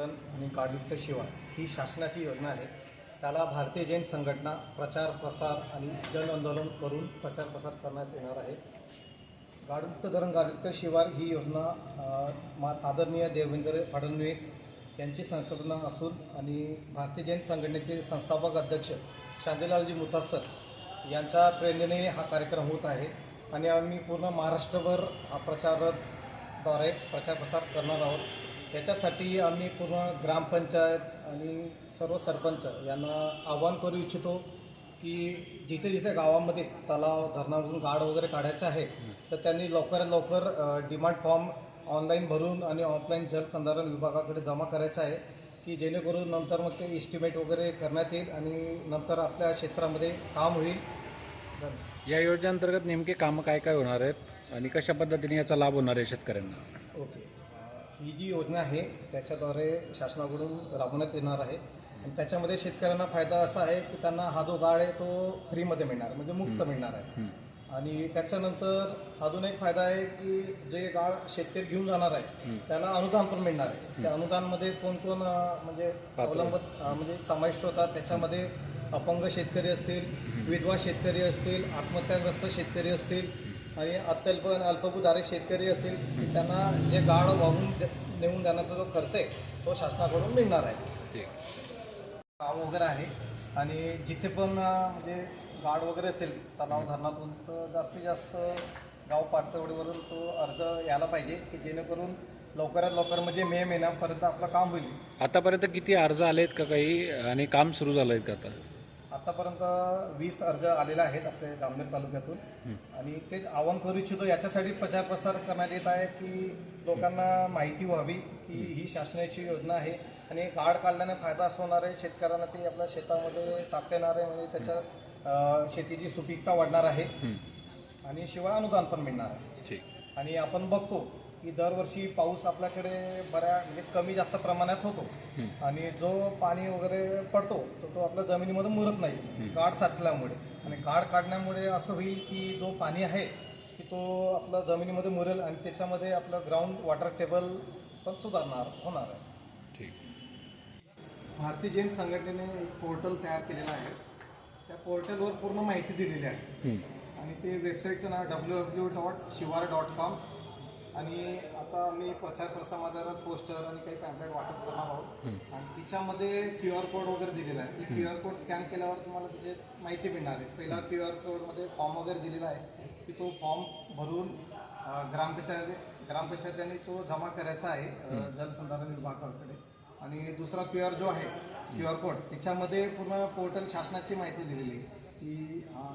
आणि कार्डयुक्त शिवार ही शासनाची योजना आहे. त्याला भारतीय जैन संघटना प्रचार प्रसार आणि जन आंदोलन करून प्रचार प्रसार करण्यात येणार आहे. गाडयुक्त धरण गाडयुक्त शिवार ही योजना मा आदरणीय देवेंद्र फडणवीस यांची संकल्पना असून आणि भारतीय जैन संघटनेचे संस्थापक अध्यक्ष शांतीलालजी मुतासर यांच्या प्रेरणेने हा कार्यक्रम होत आहे आणि आम्ही पूर्ण महाराष्ट्रभर हा प्रचाराद्वारे प्रचार प्रसार करणार आहोत. याच्यासाठी आम्ही पूर्ण ग्रामपंचायत आणि सर्व सरपंच यांना आवाहन करू इच्छितो की जिथे जिथे गावामध्ये तलाव धरणामधून गाड वगैरे काढायचे आहे तर त्यांनी लवकरात लवकर डिमांड फॉर्म ऑनलाईन भरून आणि ऑफलाईन जलसंधारण विभागाकडे जमा करायचा आहे की जेणेकरून नंतर मग ते इस्टिमेट वगैरे करण्यात येईल आणि नंतर आपल्या क्षेत्रामध्ये काम होईल. या योजनेअंतर्गत नेमके कामं काय काय होणार आहेत आणि कशा पद्धतीने याचा लाभ होणार आहे शेतकऱ्यांना? ओके. ही जी योजना आहे त्याच्याद्वारे शासनाकडून राबवण्यात येणार आहे. आणि त्याच्यामध्ये शेतकऱ्यांना फायदा असा आहे की त्यांना हा जो गाळ आहे तो फ्रीमध्ये मिळणार म्हणजे मुक्त मिळणार आहे. आणि त्याच्यानंतर अजून एक फायदा आहे की जे गाळ शेतकरी घेऊन जाणार आहे त्याला अनुदान पण मिळणार आहे. त्या अनुदानमध्ये कोण कोण म्हणजे अवलंबत म्हणजे समाविष्ट होतात. त्याच्यामध्ये अपंग शेतकरी असतील विधवा शेतकरी असतील आत्महत्याग्रस्त शेतकरी असतील आणि अत्यल्प अल्पभूधारक शेतकरी असतील की त्यांना जे गाळ वाहून नेऊन जाण्याचा जो खर्च आहे तो शासनाकडून मिळणार आहे. गाव वगैरे आहे आणि जिथे पण म्हणजे गाड वगैरे असेल तलाव धरणातून तर जास्तीत जास्त गाव पातळीवरून तो अर्ज यायला पाहिजे की जेणेकरून लवकरात लवकर म्हणजे मे महिन्यापर्यंत आपलं काम होईल. आतापर्यंत किती अर्ज आलेत का काही? आणि काम सुरू झालं आहे का आता? आतापर्यंत वीस अर्ज आलेले आहेत आपल्या जामनेर तालुक्यातून. आणि तेच आवाहन करू इच्छितो याच्यासाठी प्रचार प्रसार करण्यात येत आहे की लोकांना माहिती व्हावी की ही शासनाची योजना आहे. आणि गाड काढल्याने फायदा असं होणार आहे शेतकऱ्यांना ते आपल्या शेतामध्ये टाकता येणार आहे म्हणजे त्याच्या शेतीची सुपीकता वाढणार आहे. आणि शिवाय अनुदान पण मिळणार आहे. ठीक. आणि आपण बघतो की दरवर्षी पाऊस आपल्याकडे बऱ्या म्हणजे कमी जास्त प्रमाणात होतो. आणि जो पाणी वगैरे पडतो तर तो आपल्या जमिनीमध्ये मुरत नाही. गाड साचल्यामुळे. आणि गाड काढण्यामुळे असं होईल की जो पाणी आहे की तो आपल्या जमिनीमध्ये मुरेल आणि त्याच्यामध्ये आपलं ग्राउंड वॉटर टेबल पण सुधारणार होणार आहे. ठीक. भारतीय जैन संघटनेने एक पोर्टल तयार केलेलं आहे. त्या पोर्टलवर पूर्ण माहिती दिलेली आहे. आणि ते वेबसाईटचं नाव W W dot Shivar dot com आणि आता आम्ही प्रचार प्रसारात पोस्टर आणि काही पॅम्पलेट वाटप करणार आहोत. आणि तिच्यामध्ये क्यू आर कोड वगैरे दिलेला आहे. क्यू आर कोड स्कॅन केल्यावर तुम्हाला त्याची माहिती मिळणार आहे. पहिला क्यू आर कोडमध्ये फॉर्म वगैरे दिलेला आहे. की तो फॉर्म भरून ग्रामपंचायत ग्रामपंचायतीने तो जमा करायचा आहे जलसंधारण विभागाकडे. आणि दुसरा क्यू आर जो आहे क्यू आर कोड त्याच्यामध्ये पूर्ण पोर्टल शासनाची माहिती दिलेली आहे. की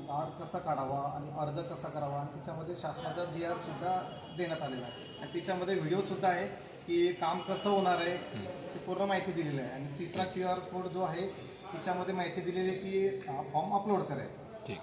गाळ कसा काढावा आणि अर्ज कसा करावा आणि त्याच्यामध्ये शासनाचा जी आर सुद्धा देण्यात आलेला आहे. आणि त्याच्यामध्ये व्हिडिओ सुद्धा आहे की काम कसं होणार आहे ती पूर्ण माहिती दिलेली आहे. आणि तिसरा क्यू आर कोड जो आहे त्याच्यामध्ये माहिती दिलेली आहे की फॉर्म अपलोड करायचा. ठीक.